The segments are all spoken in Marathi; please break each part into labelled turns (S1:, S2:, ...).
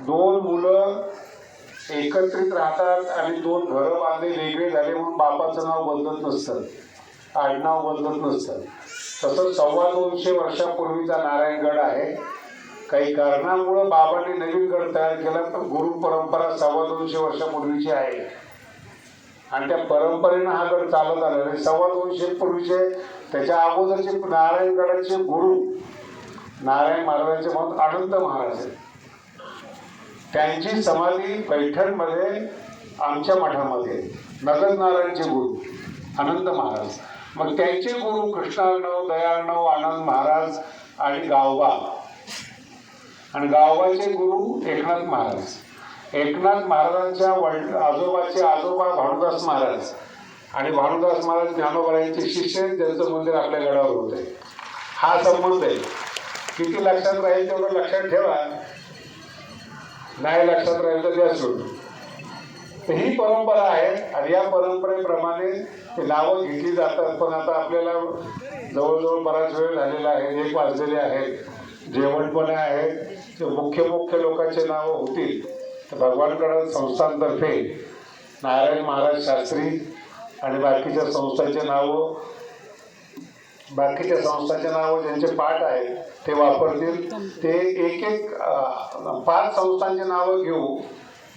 S1: दोन मुलं एकत्रित राहतात आणि दोन घरं बांधले वेगळे झाले म्हणून बापाचं नाव बदलत नसतं. आडनाव बदलत नसतं. तसं सव्वा दोनशे वर्षापूर्वीचा नारायणगड आहे. काही कारणामुळं बाबांनी नवीन गड तयार केला तर गुरु परंपरा सव्वा दोनशे वर्षापूर्वीची आहे. आणि त्या परंपरेनं हा गड चालत आलेला आहे. सव्वा दोनशे पूर्वीचे त्याच्या अगोदरचे नारायणगडाचे गुरु नारायण महाराजांचे मत आनंद महाराज आहेत. त्यांची समाधी पैठणमध्ये आमच्या मठामध्ये. आहे. नारायणचे गुरु आनंद महाराज. मग त्यांचे गुरु कृष्णानव दयार्णव आनंद महाराज आणि गावबा. आणि गावबाचे गुरु एकनाथ महाराज. एकनाथ महाराजांच्या वड आजोबाचे आजोबा भानुदास महाराज. आणि भानुदास महाराज ज्ञानोबा शिष्य त्यांचं मंदिर आपल्या गडावर होते हा संबंध आहे. किती लक्षात राहील तेवढं लक्षात ठेवा. नाही लक्षात राहील तर द्या सोडून तर ही परंपरा आहे आणि या परंपरेप्रमाणे ते नावं घेतली जातात. पण आता आपल्याला जवळजवळ बराच वेळ झालेला आहे. एक वाजलेले आहेत. जेवण पण आहे. ते मुख्य मुख्य लोकांचे नावं होतील. तर भगवानगड संस्थांतर्फे नारायण महाराज शास्त्री आणि बाकीच्या संस्थांचे नावं बाकीच्या संस्थांच्या नावं ज्यांचे पाठ आहेत ते वापरतील. ते एक एक पाच संस्थांची नावं घेऊ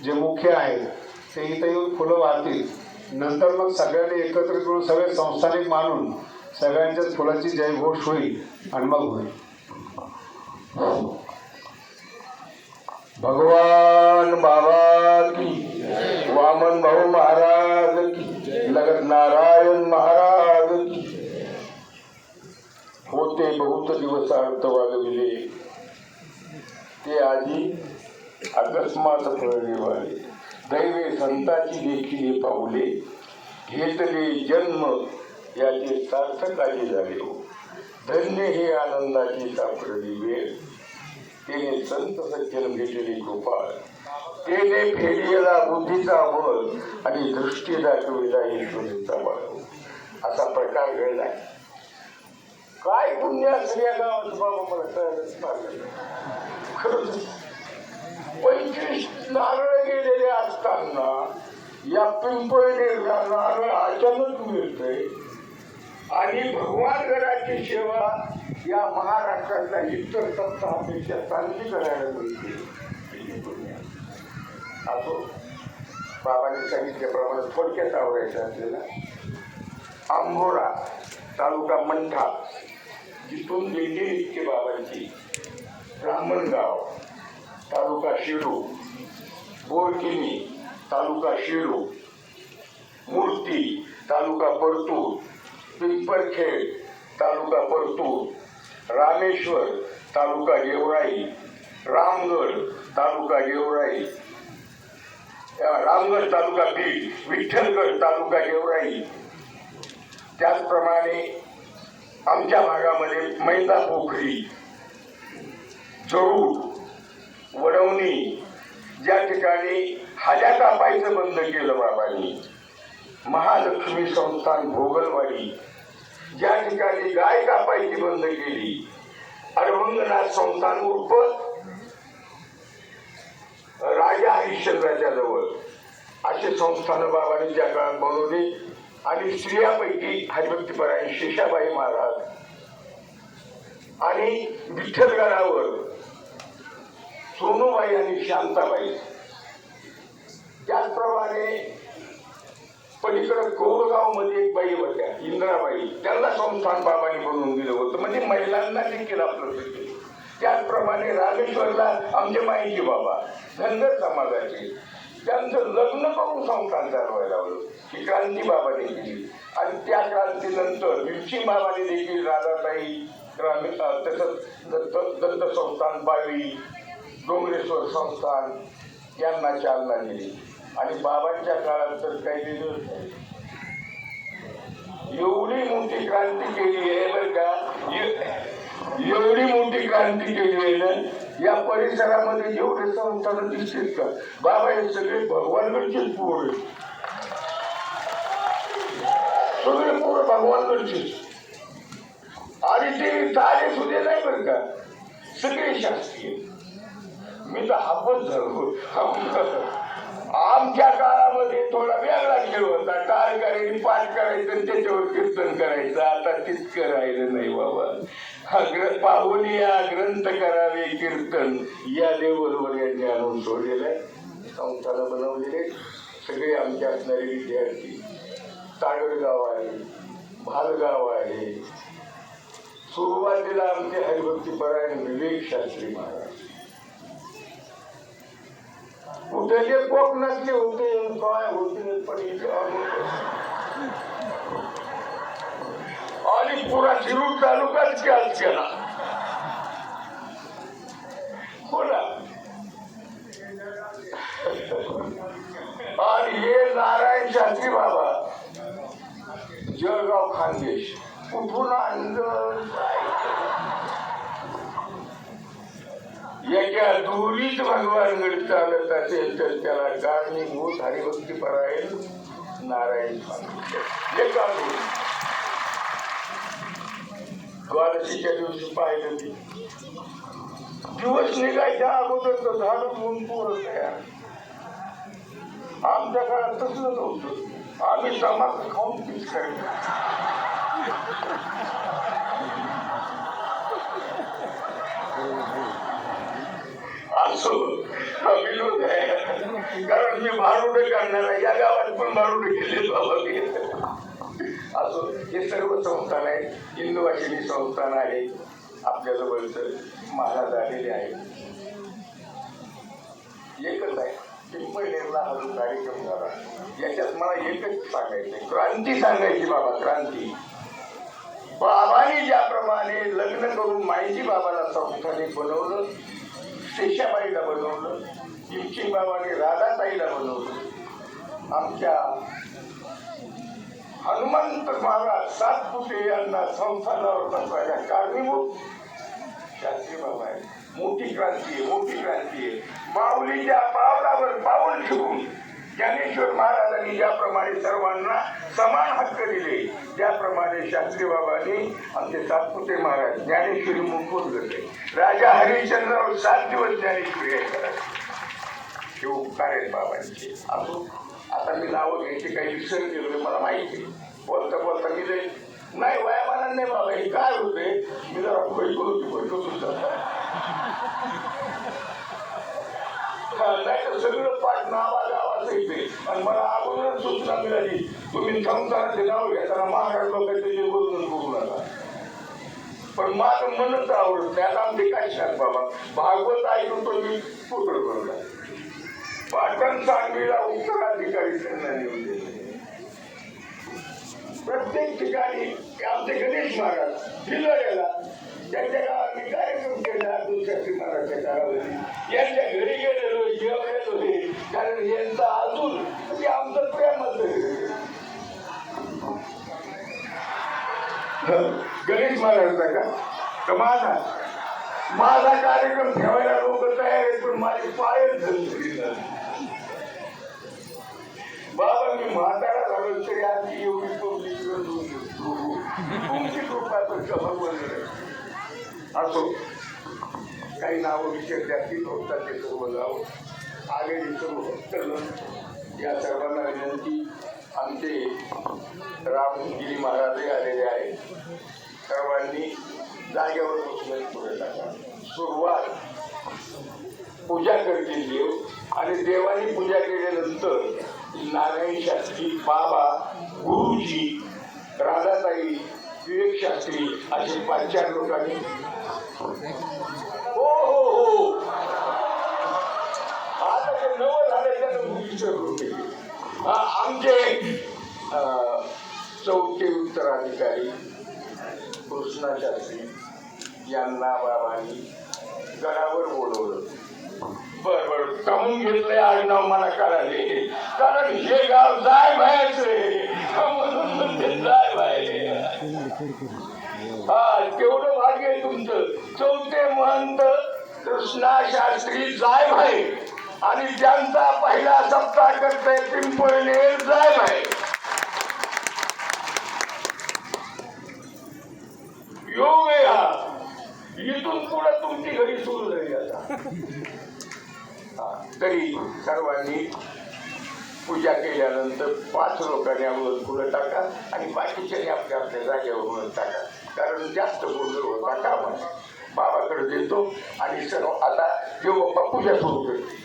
S1: जे मुख्य आहेत. ते इथं येऊन फुलं वाहतील. नंतर मग सगळ्यांनी एकत्रित करून सगळे संस्थानिक मानून सगळ्यांच्याच फुलाची जयघोष होईल आणि मग होईल.
S2: भगवान बाबा की वामन भाऊ महाराज की लगत नारायण महाराज की होते बहुत दिवस अर्थ वागविले ते आधी अकस्मात वाले दैवे संताची देखील पाहुले घेतले जन्म याचे सार्थक आधी झाले हो. धन्य हे आनंदाची सापडली वेळ. तेने संत सज्जन घेतले कृपा तेने फेरियला बुद्धीचा बळ आणि दृष्टी दाखविला ईश्वरीचा बळ. असा प्रकार घडलाय काय पुण्य असेल या गावात बाबा मला कळलंच नाही. खरंच पंचवीस नारळ गेलेले असताना या पिंपळनेरला नारळ अचानक मिळतंय. आणि भगवानगडाची सेवा या महाराष्ट्रातल्या इतर सत्तापेक्षा चांगली करायला मिळते. असो बाबांनी सांगितल्याप्रमाणे थोडक्यात आवडायचं आपल्याला आंबोरा. तालुका मंठा. जिथून दिंडी इतके बाबांची. ब्राह्मणगाव तालुका शिरू. बोरकिनी तालुका शिरू. मूर्ती तालुका परतूर. पिंपरखेड तालुका परतूर. रामेश्वर तालुका गेवराई. रामगड तालुका गेवराई. रामगड तालुका बीड विठ्ठलगड तालुका गेवराई. त्याचप्रमाणे आमच्या भागामध्ये मैदा पोखरी जरूर वडवणी ज्या ठिकाणी हाल्या कापायचं बंद केलं बाबांनी महालक्ष्मी संस्थान भोगलवाडी ज्या ठिकाणी गाय कापायची बंद केली अडवंगनाथ संस्थान उर्फ राजा हरिश्चंद्राच्या जवळ असे संस्थानं बाबांनी ज्या काळात बनवली. आणि स्त्रियापैकी हरिभक्तीपरायण शेषाबाई महाराज. आणि विठ्ठलगडावर सोनूबाई आणि शांताबाई. त्याचप्रमाणे पलीकडे कोरगावमध्ये एक बाई होत्या इंद्राबाई. त्यांना संस्थान बाबांनी बनवून दिलं होतं. म्हणजे महिलांना देखील आपलं त्याचप्रमाणे रामेश्वरला आमचे माईजी बाबा धनगर समाजाचे. त्यांचं लग्न करून संस्थान चालवायला लावलं. ही क्रांती बाबाने केली. आणि त्या क्रांतीनंतर भिक्षी बाबाने देखील राधाताई ग्रामीण तसंच दत्त दत्त संस्थान बावी डोंगरेश्वर संस्थान यांना चालना दिली. आणि बाबांच्या काळात तर काही दिलं नाही. एवढी मोठी क्रांती केली आहे बरं का? एवढी मोठी क्रांती केली आहे ना? या परिसरामध्ये एवढे संस्थान दिसतील का? बाबा हे सगळे भगवानकडचेच पोर सगळे पोर भगवानकडचेच आणि ते तारे सुद्धा नाही बरं का? सगळे शास्त्रीय मी तर हापच झालो. आमच्या काळामध्ये थोडा वेगळा खेळ होता. टाळकरी पाठ करायचं आणि त्याच्यावर कीर्तन करायचं. आता तितकं राहिलं नाही बाबा. हा ग्रंथ पाहून या ग्रंथ करावे कीर्तन. या लेवलवर यांनी आणून सोडलेलं आहे. संस्थानं बनवलेले सगळे आमचे असणारे विद्यार्थी. तागडगाव आहे भालगाव आहे. सुरुवातीला आमचे हरिभक्तीपरायण विवेक शास्त्री महाराज. उद्याचे जे कोकणातले होते काय होते पण आणि पुरा शिरूर तालुकाच आज केला. बोला. आणि हे नारायण शास्त्री बाबा जळगाव खानदेश. कुठून आणलं? एका दुरीत भगवानगड चालत असेल तर त्याला कारणीभूत हरिभक्ती परायण नारायण स्वामी. एका द्वादशीच्या दिवशी पाहिलं मी दिवस निघायच्या अगोदर तर झालं म्हणून पोरं तयार. आमच्या काळात तसलं नव्हतं. आम्ही समाज खाऊन पीस करायचो. हा विनोद आहे कारण मी भारुडे काढणार आहे. या गावात पण भारुडे केले बाबा मी. असो. हे सर्व संस्थान आहे हिंदुवासिनी संस्थान आहे. आपल्या जवळच महाराज आलेले आहेत. एकच आहे. पिंपळनेरला हा जो कार्यक्रम झाला याच्यात मला एकच सांगायचं क्रांती सांगायची बाबा क्रांती. बाबाने ज्याप्रमाणे लग्न करून माहिती बाबाला संस्थाने बनवलं शेषाबाईला बनवलं. किमची बाबाने राधाताईला बनवलं. आमच्या हनुमंत महाराज सातपुते यांना संस्थानावर बसवायला कारणीभूत. शास्त्री बाबा आहे मोठी क्रांती आहे मोठी क्रांती आहे. माऊलीच्या पावलावर पाऊल ठेवून ज्ञानेश्वर महाराजांनी ज्याप्रमाणे सर्वांना समान हक्क दिले ज्याप्रमाणे शास्त्री बाबांनी आमचे सातपुते महाराज ज्ञानेश्वरी मुकुट घडले राजा हरिश्चंद्रावर सात दिवस ज्ञानेश्वरी आहे हे उपकार आहेत बाबांचे. असो आता मी नावं घ्यायचे काही विसर गेलो मला माहिती आहे. बोलता बोलता मी लय नाही वयामानाने नाही बाबा हे काय होते मी जरा पैको पैको नाही तर सगळं पाठ नाव येते आणि मला अगोदर सूचना मिळाली तुम्ही संसाराचे नाव घेताना महाराज लोकांचे जे वर्णन करू नका. पण माझं मनच आवडत नाही. आता आमचे काय सांग बाबा? भागवत ऐकून तो मी कुठं बनला पाटण सांगलीला उत्तराधिकारी त्यांना नेऊन दिले. प्रत्येक ठिकाणी आमचे गणेश महाराज दिल्लड्याला त्यांच्या गावात मी कार्यक्रम केला दुसऱ्या महाराजच्या काळामध्ये यांच्या घरी गेलेलो जेवलेलो हे कारण यांचा अजून ते आमचं प्रेमच गणेश महाराजचा का? तर माझा माझा कार्यक्रम ठेवायला लोक तयार आहेत पण माझे पायच धरले बाबा मी म्हातारा झालो तरी आधी एवढी पब्लिक तुमची कृपा तर असो. काही नावं विषय त्यातील होतात ते सर्व गाव आलेली सर्व भक्तगण या सर्वांना विनंती आमचे रामगिरी महाराजही आलेले आहेत. सर्वांनी जागेवर बसून पुढे टाका सुरुवात पूजा करतील देव आणि देवानी पूजा केल्यानंतर नारायण शास्त्री बाबा गुरुजी राधाताई विवेक शास्त्री असे पाच चार लोकांनी आता ते नवं झालं त्यानं विसरलो मी. हा, आमचे चौथे उत्तराधिकारी कृष्णा शास्त्री यांना बाबांनी गडावर बोलवलं. बर बर कमवून घेतलंय आडनाव मला कळाले कारण हे गाव जाय बाहेरचे. म्हणून म्हणते जाय बाहेर. हा तेवढं भाग्य आहे तुमचं. चौथे महंत कृष्णा शास्त्री जाय भाई आणि ज्यांचा पहिला सप्ताह करतोय पिंपळणे जाय नाही योग आहे हा इथून पुढे तुमची घरी सुरू झाली आता. तरी सर्वांनी पूजा केल्यानंतर पाच लोकांनी अगोदर फुलं टाका आणि बाकीच्यानी आपल्या आपल्या जागेवर टाका. कारण जास्त गोंधळ होता कामा बाबाकडे देतो आणि सर्व आता जेव्हा पूजा सुरू करते